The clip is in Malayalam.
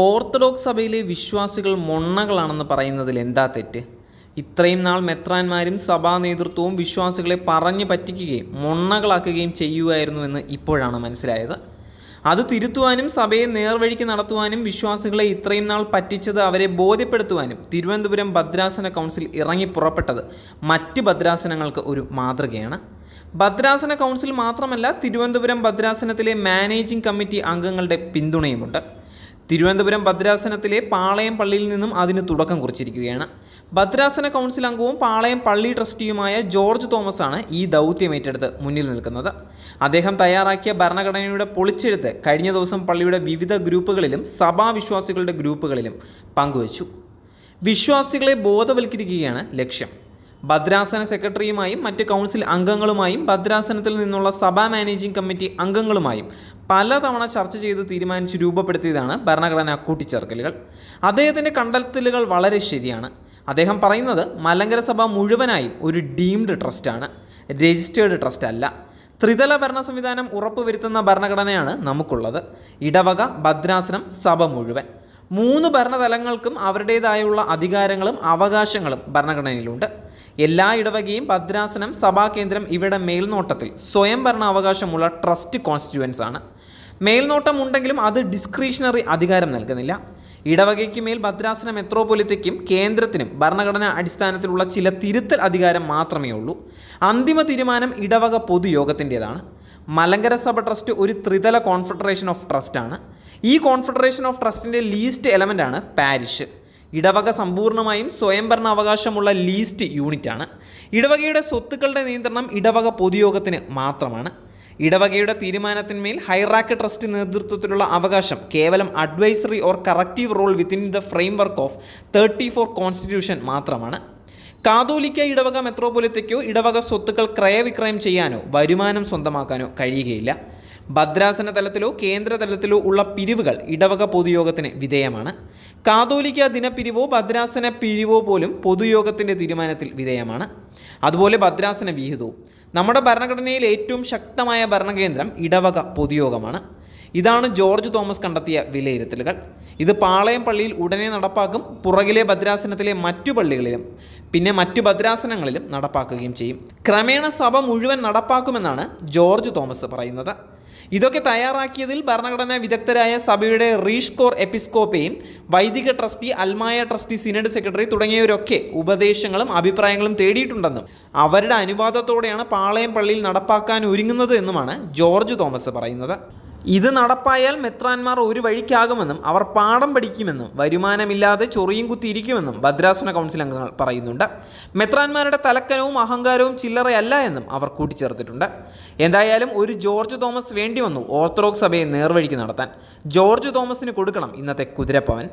ഓർത്തഡോക്സ് സഭയിലെ വിശ്വാസികൾ മൊണ്ണകളാണെന്ന് പറയുന്നതിൽ എന്താ തെറ്റ്? ഇത്രയും നാൾ മെത്രാന്മാരും സഭാ നേതൃത്വവും വിശ്വാസികളെ പറഞ്ഞു പറ്റിക്കുകയും മൊണ്ണകളാക്കുകയും ചെയ്യുമായിരുന്നു എന്ന് ഇപ്പോഴാണ് മനസ്സിലായത്. അത് തിരുത്തുവാനും സഭയെ നേർവഴിക്ക് നടത്തുവാനും വിശ്വാസികളെ ഇത്രയും നാൾ പറ്റിച്ചത് അവരെ ബോധ്യപ്പെടുത്തുവാനും തിരുവനന്തപുരം ഭദ്രാസന കൗൺസിൽ ഇറങ്ങി പുറപ്പെട്ടത് മറ്റ് ഭദ്രാസനങ്ങൾക്ക് ഒരു മാതൃകയാണ്. ഭദ്രാസന കൗൺസിൽ മാത്രമല്ല തിരുവനന്തപുരം ഭദ്രാസനത്തിലെ മാനേജിംഗ് കമ്മിറ്റി അംഗങ്ങളുടെ പിന്തുണയുമുണ്ട്. തിരുവനന്തപുരം ഭദ്രാസനത്തിലെ പാളയം പള്ളിയിൽ നിന്നും അതിന് തുടക്കം കുറിച്ചിരിക്കുകയാണ്. ഭദ്രാസന കൗൺസിൽ അംഗവും പാളയം പള്ളി ട്രസ്റ്റിയുമായ ജോർജ് തോമസ് ആണ് ഈ ദൗത്യം ഏറ്റെടുത്ത് മുന്നിൽ നിൽക്കുന്നത്. അദ്ദേഹം തയ്യാറാക്കിയ ഭരണഘടനയുടെ പൊളിച്ചെഴുത്ത് കഴിഞ്ഞ ദിവസം പള്ളിയുടെ വിവിധ ഗ്രൂപ്പുകളിലും സഭാവിശ്വാസികളുടെ ഗ്രൂപ്പുകളിലും പങ്കുവച്ചു. വിശ്വാസികളെ ബോധവൽക്കരിക്കുകയാണ് ലക്ഷ്യം. ഭദ്രാസന സെക്രട്ടറിയുമായും മറ്റ് കൗൺസിൽ അംഗങ്ങളുമായും ഭദ്രാസനത്തിൽ നിന്നുള്ള സഭാ മാനേജിംഗ് കമ്മിറ്റി അംഗങ്ങളുമായും പലതവണ ചർച്ച ചെയ്ത് തീരുമാനിച്ച് രൂപപ്പെടുത്തിയതാണ് ഭരണഘടനാ കൂട്ടിച്ചേർക്കലുകൾ. അദ്ദേഹത്തിന്റെ കണ്ടെത്തലുകൾ വളരെ ശരിയാണ്. അദ്ദേഹം പറയുന്നത് മലങ്കര സഭ മുഴുവനായും ഒരു ഡീംഡ് ട്രസ്റ്റാണ്. രജിസ്റ്റേർഡ് ട്രസ്റ്റ് അല്ല ത്രിതല ഭരണ സംവിധാനം ഉറപ്പുവരുത്തുന്ന ഭരണഘടനയാണ് നമുക്കുള്ളത്. ഇടവക ഭദ്രാസനം സഭ മുഴുവൻ. മൂന്ന് ഭരണതലങ്ങൾക്കും അവരുടേതായുള്ള അധികാരങ്ങളും അവകാശങ്ങളും ഭരണഘടനയിലുണ്ട്. എല്ലാ ഇടവകയും ഭദ്രാസനം സഭാകേന്ദ്രം ഇവയുടെ മേൽനോട്ടത്തിൽ സ്വയം ഭരണ അവകാശമുള്ള ട്രസ്റ്റ് കോൺസ്റ്റിറ്റ്യുവൻസ് ആണ് മേൽനോട്ടം ഉണ്ടെങ്കിലും അത് ഡിസ്ക്രിഷണറി അധികാരം നൽകുന്നില്ല. ഇടവകയ്ക്ക് മേൽ ഭദ്രാസന മെത്രോപൊലിത്തയ്ക്കും കേന്ദ്രത്തിനും ഭരണഘടനാ അടിസ്ഥാനത്തിലുള്ള ചില തിരുത്തൽ അധികാരം മാത്രമേ ഉള്ളൂ അന്തിമ തീരുമാനം ഇടവക പൊതുയോഗത്തിന്റേതാണ്. മലങ്കര സഭ ട്രസ്റ്റ് ഒരു ത്രിതല കോൺഫെഡറേഷൻ ഓഫ് ട്രസ്റ്റാണ്. ഈ കോൺഫെഡറേഷൻ ഓഫ് ട്രസ്റ്റിന്റെ ലീസ്റ്റ് എലമെന്റാണ് പാരിഷ്. ഇടവക സമ്പൂർണമായും സ്വയംഭരണ അവകാശമുള്ള ലീസ്റ്റ് യൂണിറ്റാണ്. ഇടവകയുടെ സ്വത്തുക്കളുടെ നിയന്ത്രണം ഇടവക പൊതുയോഗത്തിന് മാത്രമാണ്. ഇടവകയുടെ തീരുമാനത്തിന്മേൽ ഹൈറാക്ക് ട്രസ്റ്റ് നേതൃത്വത്തിലുള്ള അവകാശം കേവലം advisory or corrective role within the framework of thirty four constitution മാത്രമാണ്. കാതോലിക്ക ഇടവക മെത്രോപൊലിത്തയ്ക്കോ ഇടവക സ്വത്തുക്കൾ ക്രയവിക്രയം ചെയ്യാനോ വരുമാനം സ്വന്തമാക്കാനോ കഴിയുകയില്ല. ഭദ്രാസന തലത്തിലോ കേന്ദ്ര തലത്തിലോ ഉള്ള പിരിവുകൾ ഇടവക പൊതുയോഗത്തിന് വിധേയമാണ്. കാതോലിക്ക ദിനപ്പിരിവോ ഭദ്രാസന പിരിവോ പോലും പൊതുയോഗത്തിന്റെ തീരുമാനത്തിൽ വിധേയമാണ്. അതുപോലെ ഭദ്രാസന വിഹിതവും നമ്മുടെ ഭരണഘടനയിൽ ഏറ്റവും ശക്തമായ ഭരണകേന്ദ്രം ഇടവക പൊതുയോഗമാണ്. ഇതാണ് ജോർജ് തോമസ് കണ്ടെത്തിയ വിലയിരുത്തലുകൾ. ഇത് പാളയം പള്ളിയിൽ ഉടനെ നടപ്പാക്കും പുറകിലെ ഭദ്രാസനത്തിലെ മറ്റു പള്ളികളിലും പിന്നെ മറ്റു ഭദ്രാസനങ്ങളിലും നടപ്പാക്കുകയും ചെയ്യും. ക്രമേണ സഭ മുഴുവൻ നടപ്പാക്കുമെന്നാണ് ജോർജ് തോമസ് പറയുന്നത്. ഇതൊക്കെ തയ്യാറാക്കിയതിൽ ഭരണഘടനാ വിദഗ്ധരായ സഭയുടെ റീഷ് കോർ എപ്പിസ്കോപ്പയും വൈദിക ട്രസ്റ്റി അൽമായ ട്രസ്റ്റി സിനഡ് സെക്രട്ടറി തുടങ്ങിയവരൊക്കെ ഉപദേശങ്ങളും അഭിപ്രായങ്ങളും തേടിയിട്ടുണ്ടെന്നും അവരുടെ അനുവാദത്തോടെയാണ് പാളയം പള്ളിയിൽ നടപ്പാക്കാൻ ഒരുങ്ങുന്നത് എന്നുമാണ് ജോർജ് തോമസ് പറയുന്നത്. ഇത് നടപ്പായാൽ മെത്രാന്മാർ ഒരു വഴിക്കാകുമെന്നും അവർ പാഠം പഠിക്കുമെന്നും വരുമാനമില്ലാതെ ചൊറിയും കുത്തിയിരിക്കുമെന്നും ഭദ്രാസന കൗൺസിൽ അംഗങ്ങൾ പറയുന്നുണ്ട്. മെത്രാന്മാരുടെ തലക്കനവും അഹങ്കാരവും ചില്ലറയല്ല എന്നും അവർ കൂട്ടിച്ചേർത്തിട്ടുണ്ട്. എന്തായാലും ഒരു ജോർജ് തോമസ് വേണ്ടി വന്നു ഓർത്തഡോക്സ് സഭയെ നേർവഴിക്ക് നടത്താൻ. ജോർജ് തോമസിന് കൊടുക്കണം ഇന്നത്തെ കുതിരപ്പവൻ.